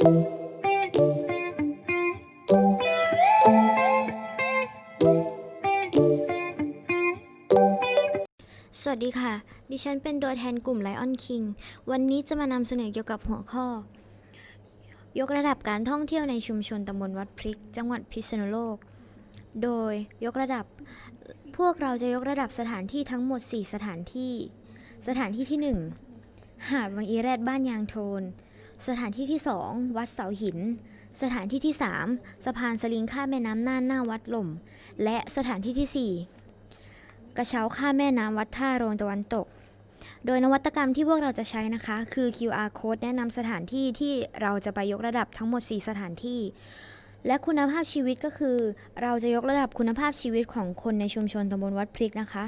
สวัสดีค่ะ ดิฉันเป็นตัวแทนกลุ่ม Lion King วันนี้จะมานำเสนอเกี่ยวกับหัวข้อ ยกระดับการท่องเที่ยวในชุมชนตำบลวัดพริก จังหวัดพิษณุโลก โดยยกระดับ พวกเราจะยกระดับสถานที่ทั้งหมด 4 สถานที่ สถานที่ที่ 1 หาดวังอีแรดบ้านยางโทน สถานที่ที่ 2 วัดเสาหิน สถานที่ที่ 3 สะพานสลิงข้ามแม่น้ำน่านหน้าวัดหล่ม และสถานที่ที่ 4 กระเช้าข้ามแม่น้ำวัดท่าโรนตะวันตก โดยนวัตกรรมที่พวกเราจะใช้นะคะ คือ QR code แนะนำสถานที่ที่เราจะไปยกระดับทั้งหมด 4 สถานที่ และคุณภาพชีวิตก็คือ เราจะยกระดับคุณภาพชีวิตของคนในชุมชนตำบลวัดพริกนะคะ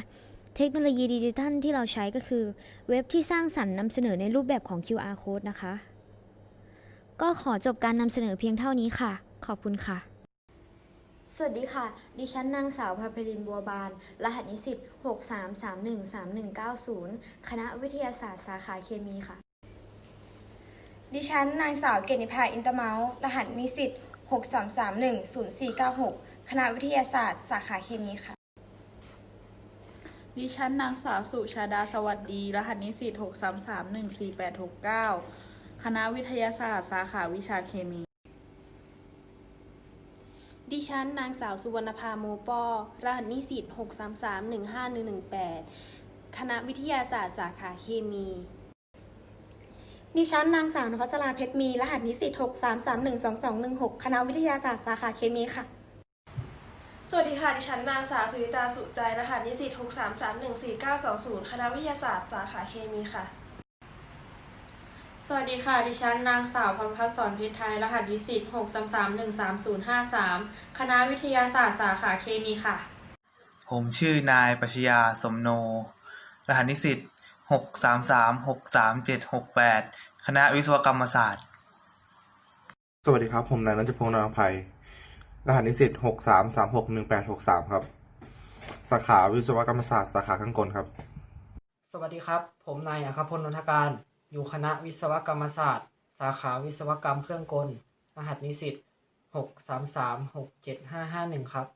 เทคโนโลยีดิจิทัลที่เราใช้ก็คือ เว็บที่สร้างสรรค์นำเสนอในรูปแบบของ QR code นะคะ ก็ขอจบการนำเสนอเพียงเท่านี้ค่ะ ขอบคุณค่ะ สวัสดีค่ะ ดิฉันนางสาวภาเพลินบัวบาน รหัสนิสิต63313190 คณะวิทยาศาสตร์สาขาเคมีค่ะ ดิฉันนางสาวเกณฑิภาอินเตอร์เมาส์รหัสนิสิต63310496 คณะวิทยาศาสตร์ สาขาเคมีค่ะ ดิฉันนางสาวสุชาดาสวัสดี รหัสนิสิต63314869 คณะวิทยาศาสตร์ สาขาวิชาเคมี ดิฉันนางสาวสุวรรณภาโมปอรหัสนิสิต633-15118 คณะวิทยาศาสตร์ สาขาเคมี ดิฉันนางสาวนภัสราเพชรมี รหัสนิสิต633122216 คณะวิทยาศาสตร์ สาขาเคมีค่ะสวัสดีค่ะ ดิฉันนางสาวสุวิตาสุใจรหัสนิสิต633149920 คณะวิทยาศาสตร์สาขาเคมีค่ะ สวัสดีค่ะ ดิฉันนางสาวพัมพัสสรเพชรไทย รหัสดิสิต633-13053คณะวิทยาศาสตร์สาขาเคมีค่ะ ผมชื่อนายปรัชญาสมโน รหัสนิสิตหกสามสามหกสามเจ็ดหกแปดคณะวิศวกรรมศาสตร์ สวัสดีครับ ผมนายนันทพงษ์นางภัย รหัสนิสิตหกสามสามหกหนึ่งแปดหกสามครับ สาขาวิศวกรรมศาสตร์สาขาข้างกลครับ สวัสดีครับ ผมนายอัครพลนนทการ อยู่คณะวิศวกรรมศาสตร์ สาขาวิศวกรรมเครื่องกล รหัสนิสิตหกสามสามหกเจ็ดห้าห้าหนึ่งครับ